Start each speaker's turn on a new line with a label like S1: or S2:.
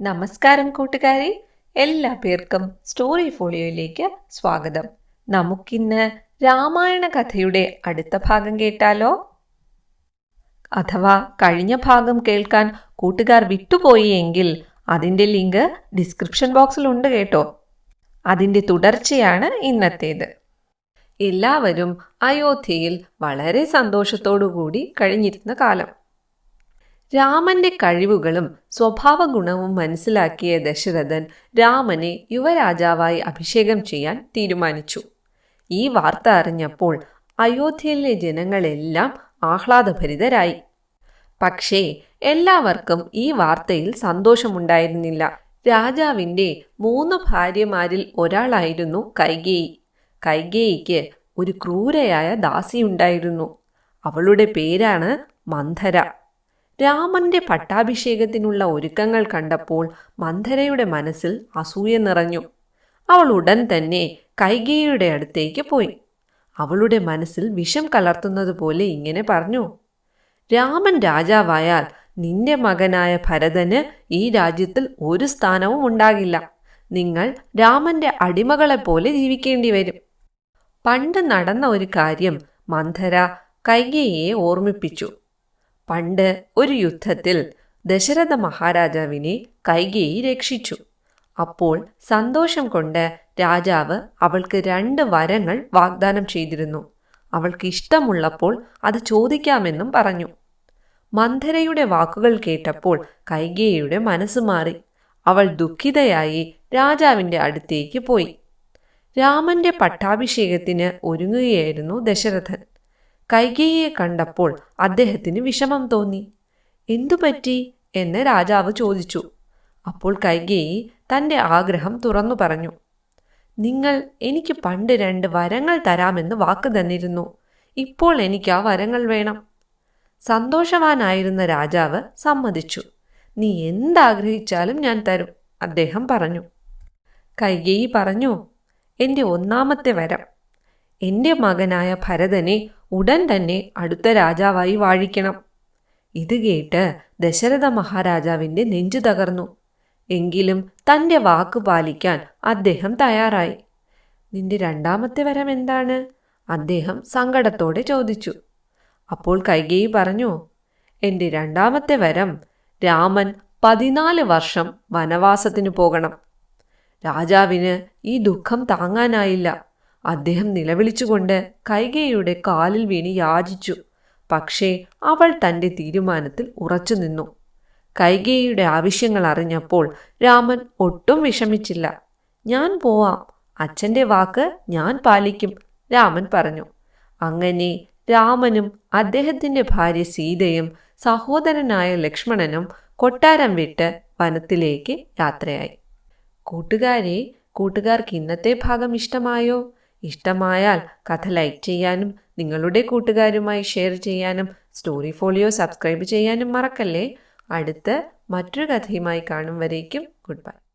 S1: നമസ്കാരം കൂട്ടുകാരെ. എല്ലാ പേർക്കും സ്റ്റോറി ഫോളിയോയിലേക്ക് സ്വാഗതം. നമുക്കിന്ന് രാമായണ കഥയുടെ അടുത്ത ഭാഗം കേട്ടാലോ? അഥവാ കഴിഞ്ഞ ഭാഗം കേൾക്കാൻ കൂട്ടുകാർ വിട്ടുപോയി എങ്കിൽ അതിന്റെ ലിങ്ക് ഡിസ്ക്രിപ്ഷൻ ബോക്സിലുണ്ട് കേട്ടോ. അതിന്റെ തുടർച്ചയാണ് ഇന്നത്തേത്. എല്ലാവരും അയോധ്യയിൽ വളരെ സന്തോഷത്തോടു കൂടി കഴിഞ്ഞിരുന്ന കാലം. രാമന്റെ കഴിവുകളും സ്വഭാവഗുണവും മനസ്സിലാക്കിയ ദശരഥൻ രാമനെ യുവരാജാവായി അഭിഷേകം ചെയ്യാൻ തീരുമാനിച്ചു. ഈ വാർത്ത അറിഞ്ഞപ്പോൾ അയോധ്യയിലെ ജനങ്ങളെല്ലാം ആഹ്ലാദഭരിതരായി. പക്ഷേ എല്ലാവർക്കും ഈ വാർത്തയിൽ സന്തോഷമുണ്ടായിരുന്നില്ല. രാജാവിന്റെ മൂന്ന് ഭാര്യമാരിൽ ഒരാളായിരുന്നു കൈകേയി. കൈകേയിക്ക് ഒരു ക്രൂരയായ ദാസിയുണ്ടായിരുന്നു. അവളുടെ പേരാണ് മന്ധര. രാമന്റെ പട്ടാഭിഷേകത്തിനുള്ള ഒരുക്കങ്ങൾ കണ്ടപ്പോൾ മന്ധരയുടെ മനസ്സിൽ അസൂയ നിറഞ്ഞു. അവൾ ഉടൻ തന്നെ കൈകേയുടെ അടുത്തേക്ക് പോയി. അവളുടെ മനസ്സിൽ വിഷം കലർത്തുന്നത് പോലെ ഇങ്ങനെ പറഞ്ഞു രാമൻ രാജാവായാൽ നിന്റെ മകനായ ഭരതന് ഈ രാജ്യത്തിൽ ഒരു സ്ഥാനവും ഉണ്ടാകില്ല. നിങ്ങൾ രാമന്റെ അടിമകളെപ്പോലെ ജീവിക്കേണ്ടി വരും. പണ്ട് നടന്ന ഒരു കാര്യം മന്ധര കൈകേയെ ഓർമ്മിപ്പിച്ചു. പണ്ട് ഒരു യുദ്ധത്തിൽ ദശരഥ മഹാരാജാവിനെ കൈകേയി രക്ഷിച്ചു. അപ്പോൾ സന്തോഷം കൊണ്ട് രാജാവ് അവൾക്ക് രണ്ട് വരങ്ങൾ വാഗ്ദാനം ചെയ്തിരുന്നു. അവൾക്ക് ഇഷ്ടമുള്ളപ്പോൾ അത് ചോദിക്കാമെന്നും പറഞ്ഞു. മന്ധരയുടെ വാക്കുകൾ കേട്ടപ്പോൾ കൈകേയിയുടെ മനസ്സ് മാറി. അവൾ ദുഃഖിതയായി രാജാവിന്റെ അടുത്തേക്ക് പോയി. രാമന്റെ പട്ടാഭിഷേകത്തിന് ഒരുങ്ങുകയായിരുന്നു ദശരഥൻ. കൈകേയിയെ കണ്ടപ്പോൾ അദ്ദേഹത്തിന് വിഷമം തോന്നി. എന്തുപറ്റി? എന്ന് രാജാവ് ചോദിച്ചു. അപ്പോൾ കൈകേയി തന്റെ ആഗ്രഹം തുറന്നു പറഞ്ഞു. നിങ്ങൾ എനിക്ക് പണ്ട് രണ്ട് വരങ്ങൾ തരാമെന്ന് വാക്ക് തന്നിരുന്നു. ഇപ്പോൾ എനിക്ക് ആ വരങ്ങൾ വേണം. സന്തോഷവാനായിരുന്ന രാജാവ് സമ്മതിച്ചു. നീ എന്താഗ്രഹിച്ചാലും ഞാൻ തരും അദ്ദേഹം പറഞ്ഞു. കൈകേയി പറഞ്ഞു എന്റെ ഒന്നാമത്തെ വരം എന്റെ മകനായ ഭരതനെ ഉടൻ തന്നെ അടുത്ത രാജാവായി വാഴിക്കണം. ഇത് കേട്ട് ദശരഥ മഹാരാജാവിന്റെ നെഞ്ചു തകർന്നു. എങ്കിലും തന്റെ വാക്ക് പാലിക്കാൻ അദ്ദേഹം തയ്യാറായി. നിന്റെ രണ്ടാമത്തെ വരം എന്താണ്? അദ്ദേഹം സങ്കടത്തോടെ ചോദിച്ചു. അപ്പോൾ കൈകേയി പറഞ്ഞു എന്റെ രണ്ടാമത്തെ വരം രാമൻ പതിനാല് വർഷം വനവാസത്തിനു പോകണം. രാജാവിന് ഈ ദുഃഖം താങ്ങാനായില്ല. അദ്ദേഹം നിലവിളിച്ചുകൊണ്ട് കൈകേയുടെ കാലിൽ വീണ് യാചിച്ചു. പക്ഷേ അവൾ തന്റെ തീരുമാനത്തിൽ ഉറച്ചു നിന്നു. കൈകേയുടെ ആവശ്യങ്ങൾ അറിഞ്ഞപ്പോൾ രാമൻ ഒട്ടും വിഷമിച്ചില്ല. ഞാൻ പോവാം. അച്ഛന്റെ വാക്ക് ഞാൻ പാലിക്കും രാമൻ പറഞ്ഞു. അങ്ങനെ രാമനും അദ്ദേഹത്തിന്റെ ഭാര്യ സീതയും സഹോദരനായ ലക്ഷ്മണനും കൊട്ടാരം വിട്ട് വനത്തിലേക്ക് യാത്രയായി. കൂട്ടുകാരെ കൂട്ടുകാർക്ക് ഇന്നത്തെ ഭാഗം ഇഷ്ടമായോ? ഇഷ്ടമായാൽ കഥ ലൈക്ക് ചെയ്യാനും നിങ്ങളുടെ കൂട്ടുകാരുമായി ഷെയർ ചെയ്യാനും സ്റ്റോറി ഫോളിയോ സബ്സ്ക്രൈബ് ചെയ്യാനും മറക്കല്ലേ? അടുത്ത മറ്റൊരു കഥയുമായി കാണും വരേക്കും. Good bye.